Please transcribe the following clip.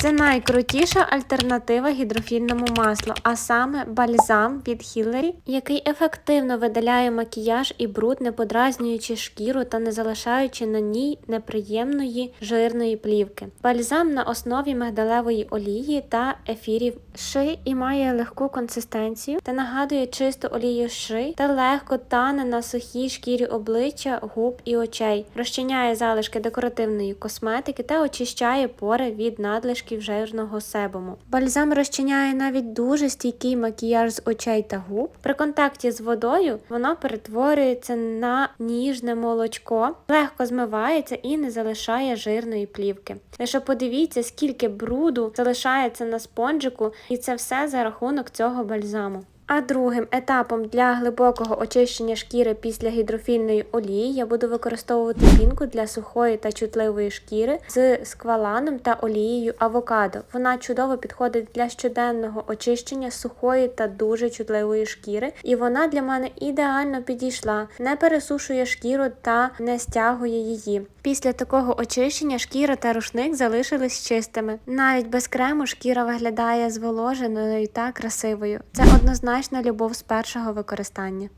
Це найкрутіша альтернатива гідрофільному маслу, а саме бальзам від Хіллері, який ефективно видаляє макіяж і бруд, не подразнюючи шкіру та не залишаючи на ній неприємної жирної плівки. Бальзам на основі мигдалевої олії та ефірів ши і має легку консистенцію та нагадує чисту олію ши та легко тане на сухій шкірі обличчя, губ і очей, розчиняє залишки декоративної косметики та очищає пори від надлишків жирного себуму. Бальзам розчиняє навіть дуже стійкий макіяж з очей та губ. При контакті з водою воно перетворюється на ніжне молочко, легко змивається і не залишає жирної плівки. Лише подивіться, скільки бруду залишається на спонжику, і це все за рахунок цього бальзаму. А другим етапом для глибокого очищення шкіри після гідрофільної олії я буду використовувати пінку для сухої та чутливої шкіри з скваланом та олією авокадо. Вона чудово підходить для щоденного очищення сухої та дуже чутливої шкіри, і вона для мене ідеально підійшла, не пересушує шкіру та не стягує її. Після такого очищення шкіра та рушник залишились чистими. Навіть без крему шкіра виглядає зволоженою та красивою. Це однозначно любов з першого використання.